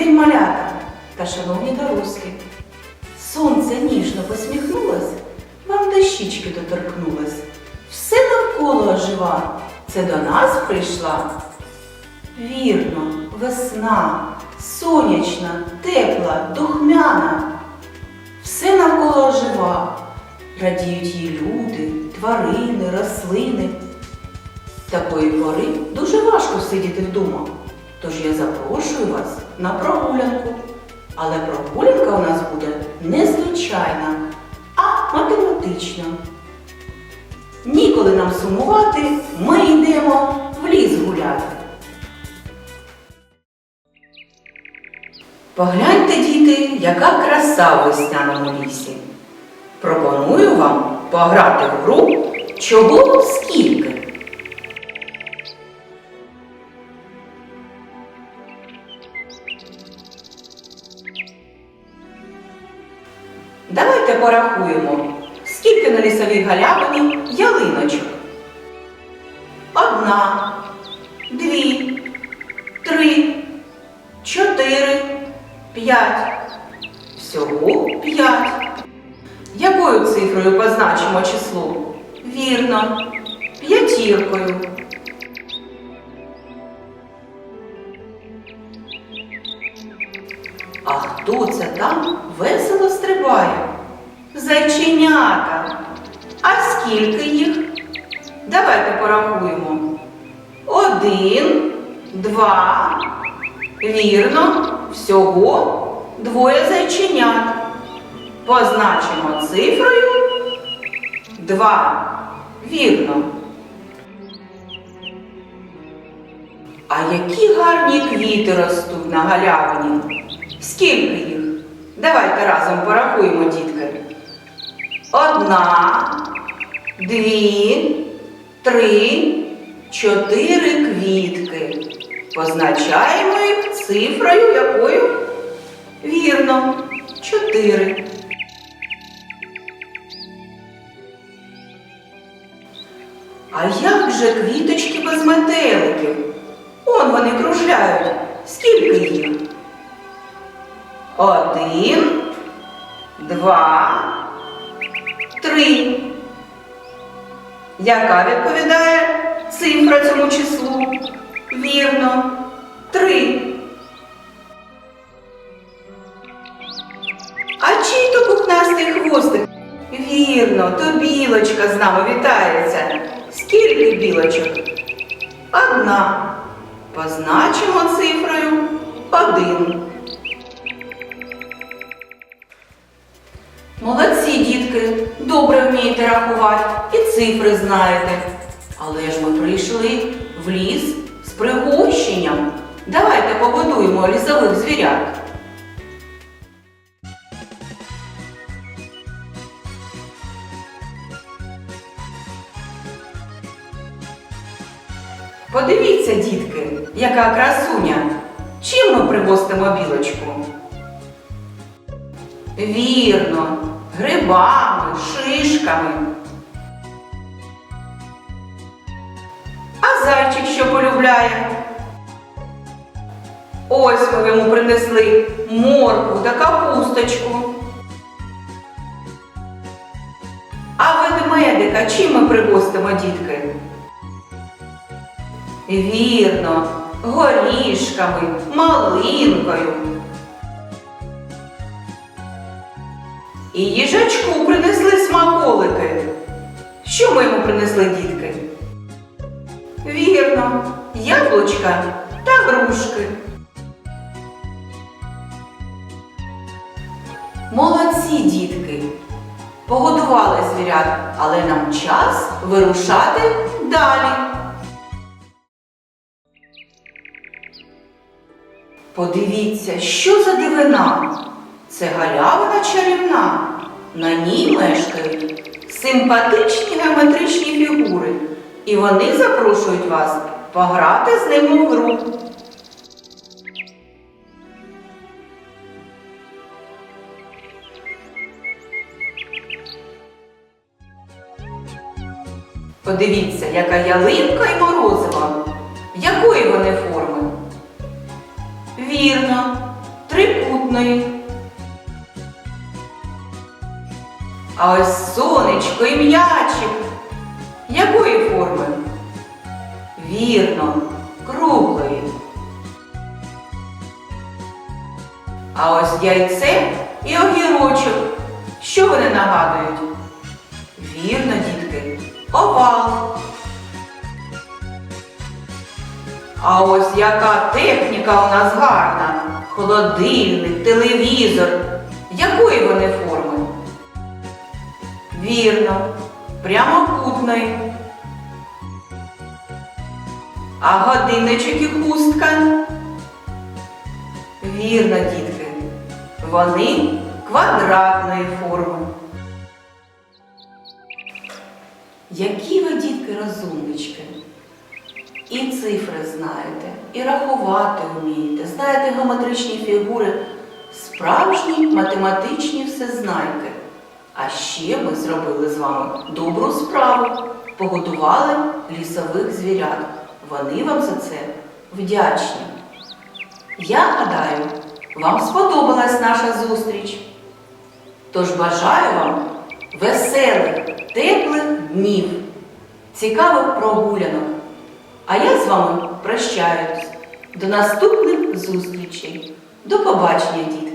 день, малята та шановні дорослі. Сонце ніжно посміхнулось, вам до щічки доторкнулось. Все навколо ожива, це до нас прийшла. Вірно, весна, сонячна, тепла, духмяна. Все навколо ожива, радіють їй люди, тварини, рослини. Такої пори дуже важко сидіти вдома. Тож я запрошую вас на прогулянку. Але прогулянка у нас буде не звичайна, а математична. Ніколи нам сумувати, ми йдемо в ліс гуляти. Погляньте, діти, яка краса в весняному лісі. Пропоную вам пограти в гру чого скільки. Порахуємо, скільки на лісовій галявині ялиночок. Одна, дві, три, чотири, п'ять. Всього п'ять. Якою цифрою позначимо число? Вірно, п'ятіркою. А хто це там весело стрибає? Зайченята. А скільки їх? Давайте порахуємо. Один, два. Вірно, всього двоє зайченят. Позначимо цифрою два. Вірно. А які гарні квіти ростуть на галявині? Скільки їх? Давайте разом порахуємо, дітки. Одна, дві, три, чотири квітки. Позначаємо їх цифрою якою? Вірно, чотири. А як же квіточки без метеликів? Он вони кружляють. Скільки їх? Один, два, Яка відповідає цифра цьому числу? Вірно, три. А чий то пухнастий хвостик? Вірно, то білочка з нами вітається. Скільки білочок? Одна. Позначимо цифрою один. Дітки, добре вмієте рахувати і цифри знаєте. Але ж ми прийшли в ліс з пригощенням. Давайте побудуємо лісових звірят. Подивіться, дітки, яка красуня. Чим ми пригостимо білочку? Вірно, грибами, шишками. А зайчик що полюбляє? Ось ми йому принесли моркву та капусточку. А ведмедика чим ми пригостимо, дітки? Вірно, горішками, малинкою. І їжачку принесли смаколики. Що ми йому принесли, дітки? Вірно, яблучка та грушки. Молодці, дітки! Погодували звірят, але нам час вирушати далі. Подивіться, що за дивина. Це галявина чарівна. На ній мешкають симпатичні геометричні фігури. І вони запрошують вас пограти з ними в гру. Подивіться, яка ялинка і А ось сонечко і м'ячик. Якої форми? Вірно, круглої. А ось яйце і огірочок. Що вони нагадують? Вірно, дітки, овал. А ось яка техніка у нас гарна. Холодильник, телевізор. Якої вони форми? Вірно, прямокутної. А годинничок і хустка? Вірно, дітки. Вони квадратної форми. Які ви, дітки, розумнички? І цифри знаєте, і рахувати вмієте, знаєте геометричні фігури, справжні математичні всезнайки. А ще ми зробили з вами добру справу, погодували лісових звірят. Вони вам за це вдячні. Я гадаю, вам сподобалась наша зустріч. Тож бажаю вам веселих, теплих днів, цікавих прогулянок. А я з вами прощаюсь. До наступних зустрічей. До побачення, діти!